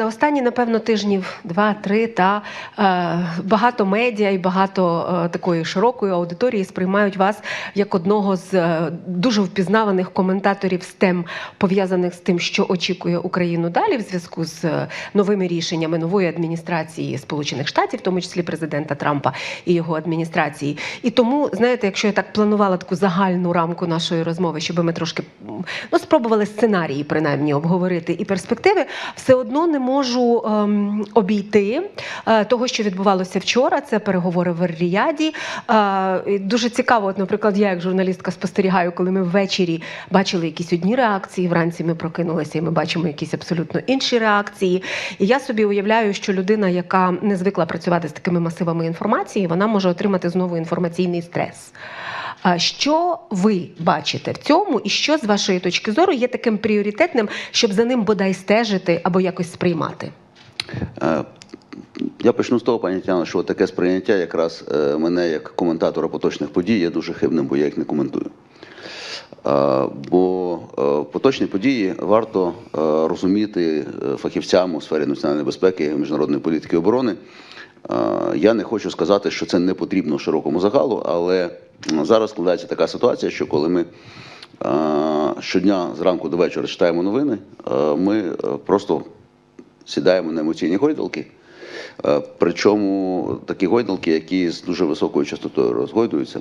За останні, напевно, тижнів два-три та е, багато медіа і багато е, такої широкої аудиторії сприймають вас як одного з е, дуже впізнаваних коментаторів з тем, пов'язаних з тим, що очікує Україну далі в зв'язку з е, новими рішеннями нової адміністрації Сполучених Штатів, в тому числі президента Трампа і його адміністрації. І тому, знаєте, якщо я так планувала таку загальну рамку нашої розмови, щоб ми трошки ну, спробували сценарії, принаймні, обговорити і перспективи, все одно не можу ем, обійти е, того, що відбувалося вчора. Це переговори в Ріяді. Е, дуже цікаво, от, наприклад, я як журналістка спостерігаю, коли ми ввечері бачили якісь одні реакції, вранці ми прокинулися і ми бачимо якісь абсолютно інші реакції. І я собі уявляю, що людина, яка не звикла працювати з такими масивами інформації, вона може отримати знову інформаційний стрес. Що ви бачите в цьому, і що з вашої точки зору є таким пріоритетним, щоб за ним бодай стежити або якось сприймати? Е, Я почну з того, пані Тетяно, що таке сприйняття якраз е, мене як коментатора поточних подій є дуже хибним, бо я їх не коментую. Е, Бо поточні події варто розуміти фахівцям у сфері національної безпеки, міжнародної політики і оборони. Я не хочу сказати, що це не потрібно широкому загалу, але зараз складається така ситуація, що коли ми щодня зранку до вечора читаємо новини, ми е, просто сідаємо на емоційні гойдалки. Е, Причому такі гойдалки, які з дуже високою частотою розгойдуються,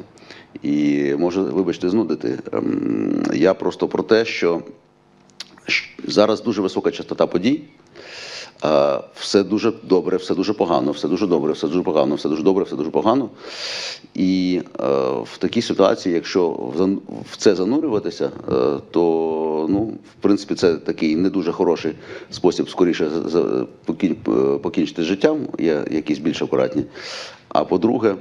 і може, вибачте, знудити. Ем, Я просто про те, що зараз дуже висока частота подій. Все дуже добре, все дуже погано, все дуже добре, все дуже погано, все дуже добре, все дуже погано. І е, в такій ситуації, якщо в це занурюватися, е, то ну, в принципі це такий не дуже хороший спосіб скоріше е, покінчити життям, є якісь більш акуратні. А по-друге,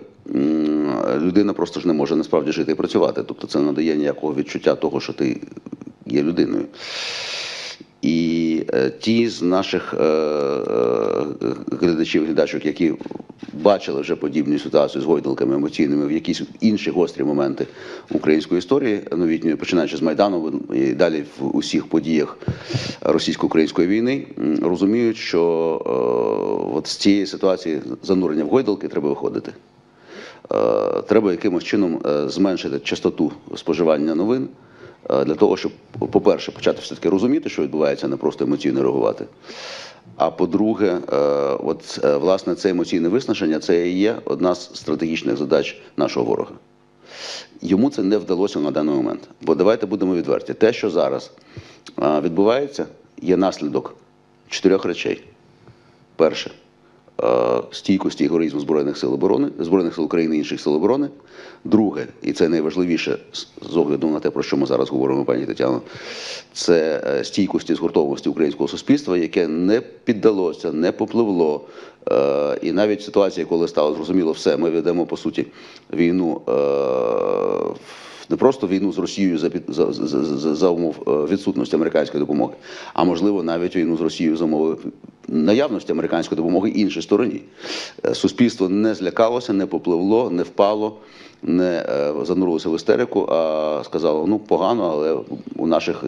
людина просто ж не може насправді жити і працювати. Тобто це не надає ніякого відчуття того, що ти є людиною. І е, ті з наших е, е, глядачів, глядачок, які бачили вже подібну ситуацію з гойдалками емоційними в якісь інші гострі моменти української історії новітньої, починаючи з Майдану і далі в усіх подіях російсько-української війни, розуміють, що от з цієї ситуації занурення в гойдалки треба виходити. Треба якимось чином зменшити частоту споживання новин для того, щоб, по-перше, почати все-таки розуміти, що відбувається, не просто емоційно реагувати. А по-друге, е, от е, власне це емоційне виснаження це і є одна з стратегічних задач нашого ворога. Йому це не вдалося на даний момент. Бо давайте будемо відверті. Те, що зараз е, відбувається, є наслідок чотирьох речей. Перше е, стійкості і героїзму Збройних сил оборони, Збройних сил України і інших сил оборони. Друге, і це найважливіше з- огляду на те, про що ми зараз говоримо, пані Тетяно, це е, стійкості згуртованості українського суспільства, яке не піддалося, не попливло. Е, І навіть ситуація, коли стало зрозуміло все, ми ведемо по суті війну. е, Не просто війну з Росією за, за, за, за, за умов е, відсутності американської допомоги, а можливо навіть війну з Росією за умови наявності американської допомоги іншій стороні. Е, Суспільство не злякалося, не попливло, не впало, не е, занурилося в істерику, а сказало: ну погано, але у наших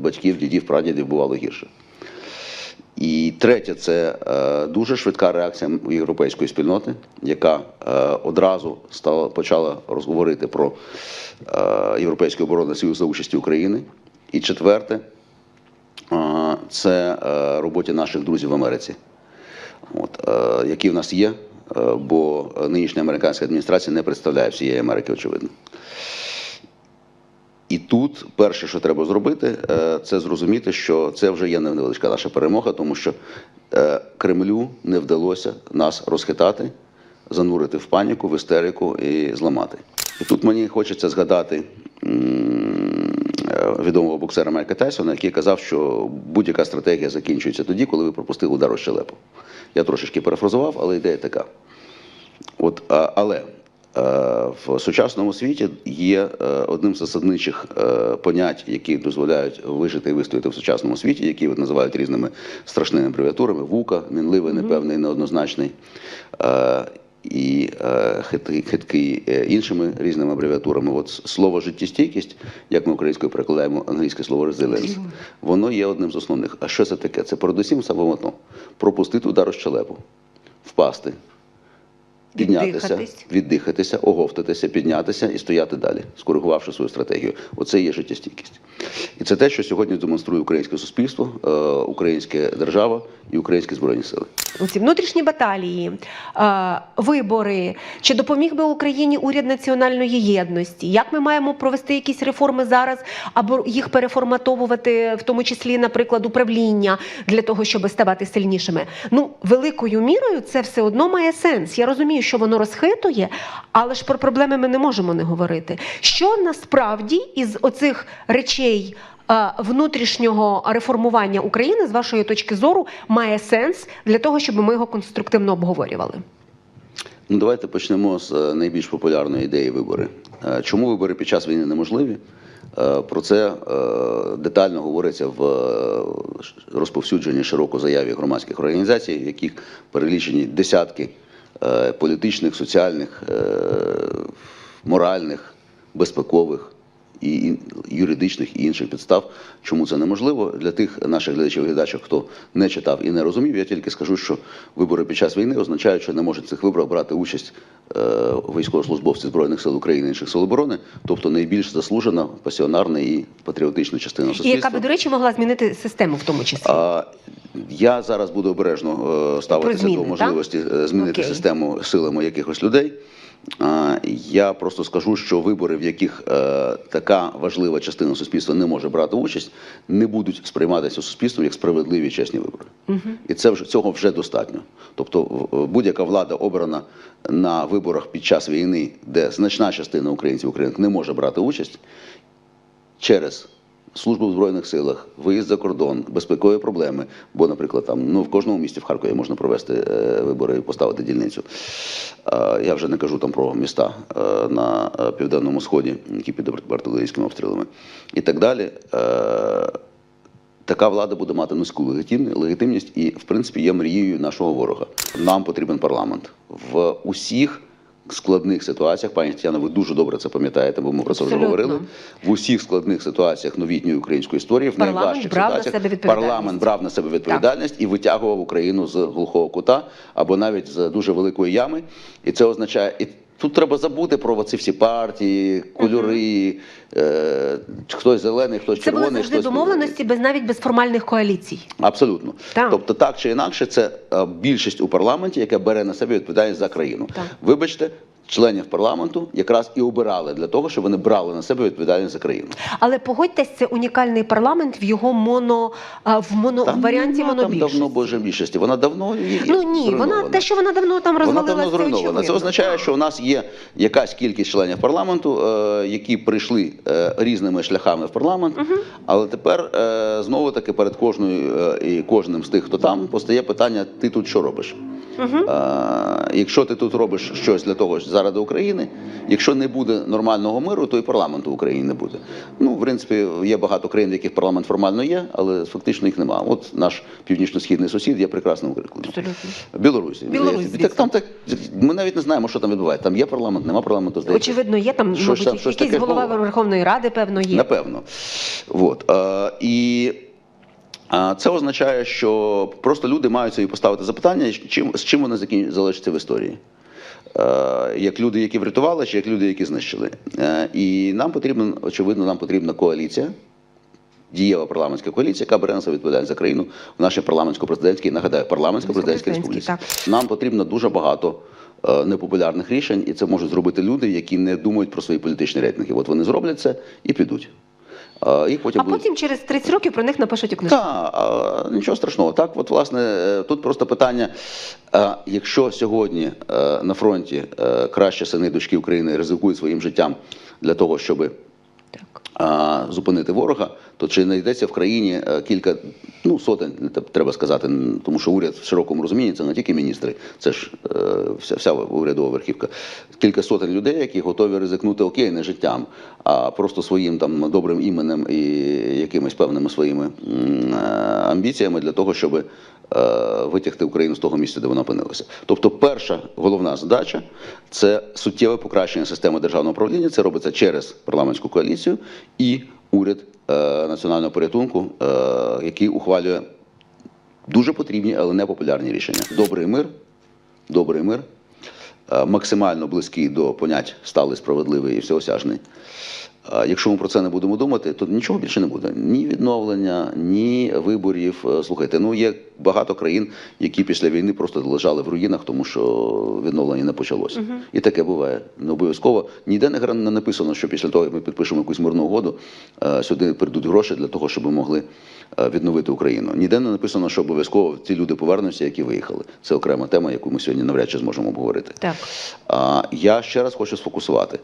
батьків, дідів, прадідів бувало гірше. І третє, це е, дуже швидка реакція європейської спільноти, яка е, одразу стала почала розговорити про е, європейський оборонний союз за участі України. І четверте, це роботі наших друзів в Америці, от, які в нас є, бо нинішня американська адміністрація не представляє всієї Америки, очевидно. І тут перше, що треба зробити, е, це зрозуміти, що це вже є невеличка наша перемога, тому що е, Кремлю не вдалося нас розхитати, занурити в паніку, в істерику і зламати. І тут мені хочеться згадати е, відомого боксера Майка Тайсона, який казав, що будь-яка стратегія закінчується тоді, коли ви пропустили удар у щелепу. Я трошечки перефразував, але ідея така. От, але в сучасному світі є е, одним з засадничих е, понять, які дозволяють вижити і вистояти в сучасному світі, які от називають різними страшними абревіатурами: вука, мінливий, непевний, неоднозначний. Е, і е, хиткий, е, іншими різними абревіатурами. От слово життєстійкість, як ми українською перекладаємо англійське слово resilience, воно є одним з основних. А що це таке? Це передусім саме одно пропустити удар у щелепу, впасти, піднятися, віддихатися, оговтатися, піднятися і стояти далі, скоригувавши свою стратегію. Оце є життєстійкість. І це те, що сьогодні демонструє українське суспільство, е, українська держава і українські збройні сили. Ці внутрішні баталії, е, вибори, чи допоміг би Україні уряд національної єдності? Як ми маємо провести якісь реформи зараз або їх переформатовувати, в тому числі, наприклад, управління для того, щоб ставати сильнішими? Ну, великою мірою це все одно має сенс. Я розумію, що воно розхитує, але ж про проблеми ми не можемо не говорити. Що насправді із оцих речей? е, Внутрішнього реформування України з вашої точки зору має сенс для того, щоб ми його конструктивно обговорювали. Ну, давайте почнемо з е, найбільш популярної ідеї вибори. Е, Чому вибори під час війни неможливі? Про це детально говориться в розповсюдженій широко заяві громадських організацій, в яких перелічені десятки політичних, соціальних, е, моральних, безпекових і юридичних і інших підстав, чому це неможливо. Для тих наших глядачів і глядачів, хто не читав і не розумів, я тільки скажу, що вибори під час війни означають, що не можуть в цих виборах брати участь е, військовослужбовці збройних сил України і інших сил оборони, тобто найбільш заслужена, пасіонарна і патріотична частина І яка би, до речі, могла змінити систему в тому числі. А, я зараз буду обережно е, ставитися зміни, до можливості е, змінити Окей. систему силами якихось людей. Я просто скажу, що вибори, в яких е, така важлива частина суспільства не може брати участь, не будуть сприйматися суспільством як справедливі чесні вибори. І це вже цього вже достатньо. Тобто, в- будь-яка влада обрана на виборах під час війни, де значна частина українців українок не може брати участь, через службу в збройних силах, виїзд за кордон, безпекові проблеми. Бо, наприклад, там ну в кожному місті в Харкові можна провести е, вибори і поставити дільницю. Е, я вже не кажу там про міста е, на південному сході, які під артилерійськими обстрілами, і так далі. Така влада буде мати низьку легітимні- легітимність і, в принципі, є мрією нашого ворога. Нам потрібен парламент в усіх складних ситуаціях. Пані Тетяна, ви дуже добре це пам'ятаєте, бо ми про це вже говорили. В усіх складних ситуаціях новітньої української історії, в Парламент найважчих брав на себе парламент брав на себе відповідальність і витягував Україну з глухого кута або навіть з дуже великої ями. І це означає і. Тут треба забути про ці всі партії, кольори, е, хтось зелений, хтось Це червоний, були завжди хтось домовленості без навіть без формальних коаліцій. Абсолютно. Так. Тобто, так чи інакше, це е, більшість у парламенті, яка бере на себе відповідальність за країну. Так. Вибачте, членів парламенту якраз і обирали для того, щоб вони брали на себе відповідальність за країну. Але погодьтесь, це унікальний парламент в його моно в моно в варіанті нема там давно боже більшості. Вона давно Ну ні, вона те, що вона давно там Вона розвалилася, давно зруйнована. Це означає, що у нас є якась кількість членів парламенту, е, які прийшли е, різними шляхами в парламент, але тепер е, знову таки перед кожною е, і кожним з тих, хто там, постає питання: ти тут що робиш? Е, якщо ти тут робиш щось для того заради України, якщо не буде нормального миру, то і парламенту в Україні не буде. Ну, в принципі, є багато країн, в яких парламент формально є, але фактично їх немає. От наш північно-східний сусід є прекрасним прикладом. Абсолютно. Білорусі. Білорусь, Так, там так, ми навіть не знаємо, що там відбувається. Там є парламент, нема парламенту, здається. Очевидно, є там, Щось мабуть, там- щось якийсь голова було. Верховної Ради, певно, є. Напевно. От. Е, і це означає, що просто люди мають собі поставити запитання, чим, з чим вони залишаться в історії. Е, як люди, які врятували, чи як люди, які знищили. Е, і нам потрібен, очевидно, нам потрібна коаліція. Дієва парламентська коаліція, яка бере на себе відповідальність за країну в нашій парламентсько-президентській, нагадаю, парламентсько-президентській республіці. Нам потрібно дуже багато е, непопулярних рішень, і це можуть зробити люди, які не думають про свої політичні рейтинги. От вони зроблять це і підуть. Їх потім А будуть... потім через 30 років про них напишуть у книжку. Так, нічого страшного. Так, от власне, тут просто питання: якщо сьогодні е, на фронті е, краще сини дочки України ризикують своїм життям для того, щоб Так. зупинити ворога, то чи знайдеться в країні е, кілька ну сотень, те- треба сказати, тому що уряд в широкому розумінні це не тільки міністри, це ж е, вся, вся урядова верхівка. Кілька сотень людей, які готові ризикнути окей, не життям, а просто своїм там добрим іменем і якимись певними своїми е, амбіціями для того, щоб витягти Україну з того місця, де вона опинилася. Тобто, перша головна задача це суттєве покращення системи державного управління. Це робиться через парламентську коаліцію і уряд е, національного порятунку, е, який ухвалює дуже потрібні, але не популярні рішення. Добрий мир, добрий мир, е, максимально близький до понять сталий, справедливий і всеосяжний. Якщо ми про це не будемо думати, то нічого більше не буде. Ні відновлення, ні виборів. Е, Слухайте, ну є багато країн, які після війни просто лежали в руїнах, тому що відновлення не почалося. І таке буває. Не обов'язково ніде не написано, що після того, як ми підпишемо якусь мирну угоду, е, сюди прийдуть гроші для того, щоб ми могли е, відновити Україну. Ніде не написано, що обов'язково ці люди повернуться, які виїхали. Це окрема тема, яку ми сьогодні навряд чи зможемо обговорити. Так. А, я ще раз хочу сфокусувати.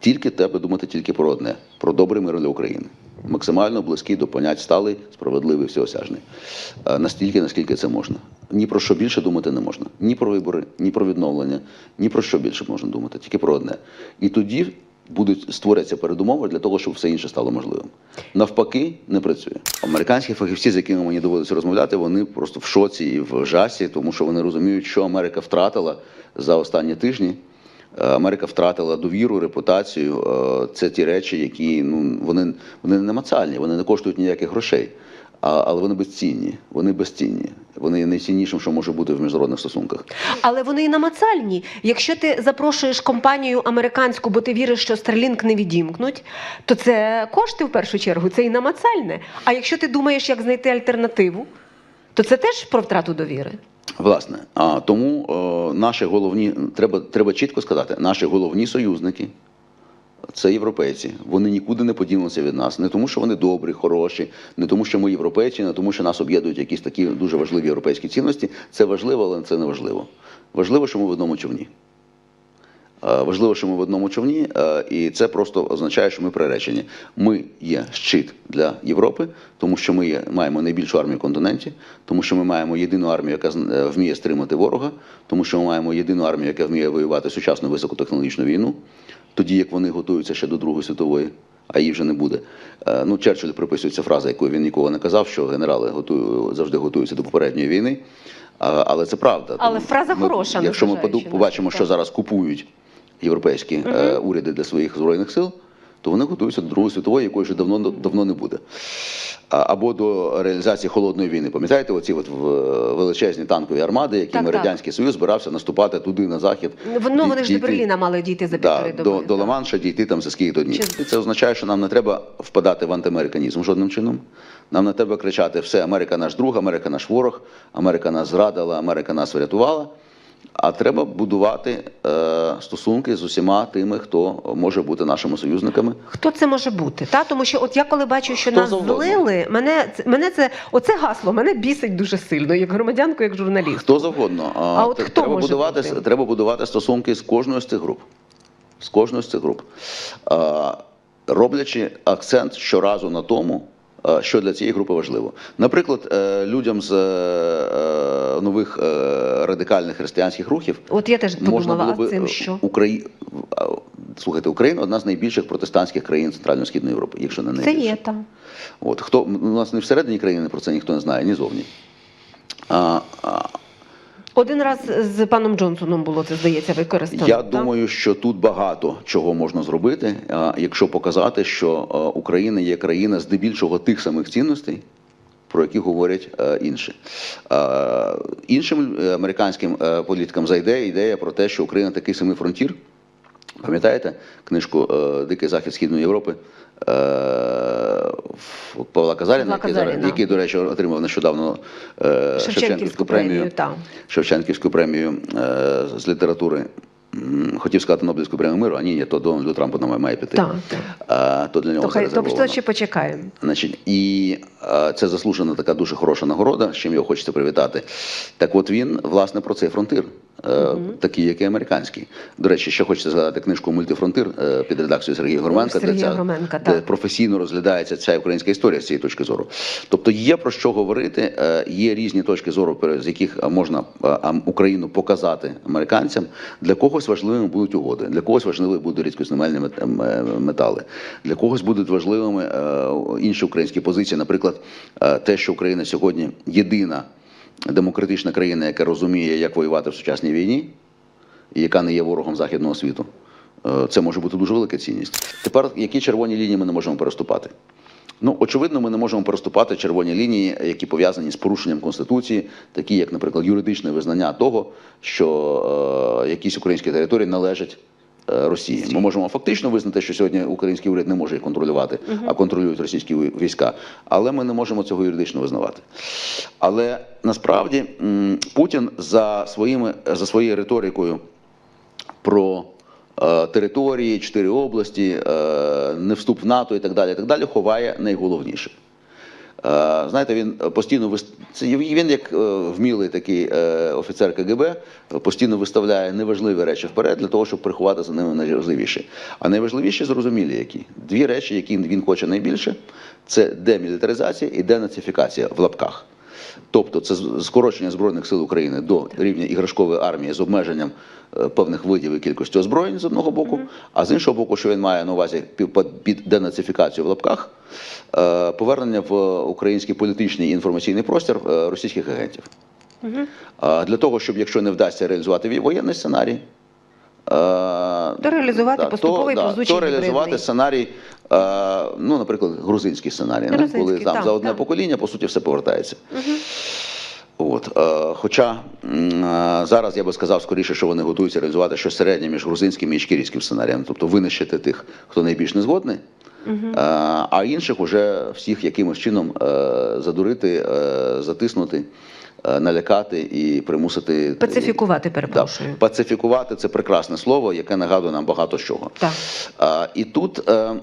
Тільки треба думати тільки про одне: про добрий мир для України. Максимально близький до понять сталий, справедливий, всеосяжний. Настільки, наскільки це можна. Ні про що більше думати не можна. Ні про вибори, ні про відновлення, ні про що більше можна думати, тільки про одне. І тоді будуть створяться передумови для того, щоб все інше стало можливим. Навпаки, не працює. Американські фахівці, з якими мені доводиться розмовляти, вони просто в шоці і в жасі, тому що вони розуміють, що Америка втратила за останні тижні. Америка втратила довіру, репутацію. Е, Це ті речі, які ну вони, вони не намацальні, вони не коштують ніяких грошей. А, але вони безцінні. Вони безцінні. Вони найціннішим, що може бути в міжнародних стосунках. Але вони і намацальні. Якщо ти запрошуєш компанію американську, бо ти віриш, що Starlink не відімкнуть, то це кошти в першу чергу, це і намацальне. А якщо ти думаєш, як знайти альтернативу, то це теж про втрату довіри. Власне, а тому е, наші головні треба, треба чітко сказати, наші головні союзники. Це європейці. Вони нікуди не подінуться від нас. Не тому, що вони добрі, хороші, не тому, що ми європейці, не тому, що нас об'єднують якісь такі дуже важливі європейські цінності. Це важливо, але це не важливо. Важливо, що ми в одному човні. Е, Важливо, що ми в одному човні, е, і це просто означає, що ми приречені. Ми є щит для Європи, тому що ми є, маємо найбільшу армію в континенті, тому що ми маємо єдину армію, яка е, вміє стримати ворога, тому що ми маємо єдину армію, яка вміє воювати сучасну високотехнологічну війну, тоді як вони готуються ще до Другої світової. А її вже не буде. Ну, Черчилль приписується фраза, яку він ніколи не казав, що генерали готую, завжди готуються до попередньої війни. Але це правда. Але Тому фраза ми- хороша, Якщо ми побачимо, що зараз купують європейські е, уряди для своїх збройних сил, то вони готуються до Другої світової, якої вже давно давно не буде. А, або до реалізації холодної війни. Пам'ятаєте, оці от в- величезні танкові армади, якими Так, так. Радянський Союз збирався наступати туди на захід. Ну, вони ж до Берліна мали дійти за Да, півтори до, доби. до так. Ла-Манша дійти там за скільки днів. Чи- це означає, що нам не треба впадати в антиамериканізм жодним чином. Нам не треба кричати все, Америка наш друг, Америка наш ворог, Америка нас зрадила, Америка нас врятувала. А треба будувати е, стосунки з усіма тими, хто може бути нашими союзниками. Хто це може бути? Та тому що от я коли бачу, що Хто нас завгодно. злили, мене це- мене це оце гасло мене бісить дуже сильно, як громадянку, як журналіст. Хто завгодно. А от хто треба може будувати, бути? треба будувати стосунки з кожною з цих груп. З кожною з цих груп. А, роблячи акцент щоразу на тому, а, що для цієї групи важливо. Наприклад, е, людям з е, е, нових е, радикальних християнських рухів От я теж можна подумала, було а би цим е, що? Украї... Слухайте, Україна одна з найбільших протестантських країн Центрально-Східної Європи, якщо не Це є там. От хто у нас не всередині країни про це ніхто не знає, ні зовні. А, Один раз з паном Джонсоном було це, здається, використано. Я так? думаю, що тут багато чого можна зробити, якщо показати, що Україна є країна здебільшого тих самих цінностей, про які говорять е, інші. Е, Іншим е, американським е, політикам зайде ідея про те, що Україна такий самий фронтір. Пам'ятаєте книжку е, Дикий захід Східної Європи е, Павла Казаріна, який, зараз- який, до речі, отримав нещодавно е, Шевченківську премію, так. Шевченківську премію з літератури. Хотів сказати Нобелівську премію миру, а ні, ні, то Дональду Трампу нам має піти. Так, так. А, то для нього То хай то ще почекаємо. Значить, і це заслужена така дуже хороша нагорода, з чим його хочеться привітати. Так от він, власне, про цей фронтир. Е, такий, як і американський. До речі, ще хочеться згадати книжку Мультифронтир е, під редакцією Сергія Горменка, Сергія де, ця, Громенка, де професійно розглядається ця українська історія з цієї точки зору. Тобто є про що говорити, е, є різні точки зору, з яких можна Україну показати американцям. Для когось важливими будуть угоди, для когось важливі будуть ем, е, метали, для когось будуть важливими інші українські позиції. Наприклад, те, що Україна сьогодні єдина демократична країна, яка розуміє, як воювати в сучасній війні і яка не є ворогом західного світу. Е, Це може бути дуже велика цінність. Тепер які червоні лінії ми не можемо переступати? Ну, очевидно, ми не можемо переступати червоні лінії, які пов'язані з порушенням конституції, такі як, наприклад, юридичне визнання того, що е, якісь українські території належать. Е, Росії ми можемо фактично визнати, що сьогодні український уряд не може їх контролювати, а контролюють російські війська. Але ми не можемо цього юридично визнавати. Але насправді Путін за своїми за своєю риторикою про е, території, чотири області, е, не вступ в НАТО і так далі, і так далі, ховає найголовніше. Е, Знаєте, він постійно він як е, вмілий такий е, офіцер КГБ, постійно виставляє неважливі речі вперед для того, щоб приховати за ними найважливіші. А найважливіші зрозумілі які дві речі, які він хоче найбільше, це демілітаризація і денацифікація в лапках. Тобто це скорочення збройних сил України до рівня іграшкової армії з обмеженням е, певних видів і кількості озброєнь з одного боку, а з іншого боку, що він має на увазі під- денацифікацію в лапках, е, повернення в український політичний і інформаційний простір е, російських агентів. Для того, щоб якщо не вдасться реалізувати воєнний сценарій. То реалізувати поступовий, то, повзучий то реалізувати сценарій, ну, наприклад, грузинський сценарій? Грузинський, коли там так, за одне так. покоління, по суті, все повертається. От, е, хоча е, зараз я би сказав скоріше, що вони готуються реалізувати щось середнє між грузинським і ічкірійським сценарієм, тобто винищити тих, хто найбільш не згодний, е, а інших уже всіх якимось чином е, задурити, е, затиснути, е, налякати і примусити Пацифікувати, Да, перепрошую. пацифікувати це прекрасне слово, яке нагадує нам багато чого. Так. А, і тут, е,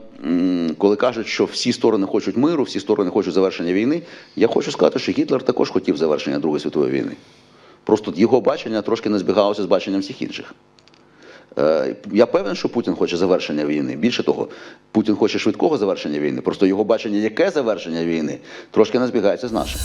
коли кажуть, що всі сторони хочуть миру, всі сторони хочуть завершення війни, я хочу сказати, що Гітлер також хотів завершення Другої світової війни. Просто його бачення трошки не збігалося з баченням всіх інших. Е, Я певен, що Путін хоче завершення війни. Більше того, Путін хоче швидкого завершення війни. Просто його бачення, яке завершення війни, трошки не збігається з нашим.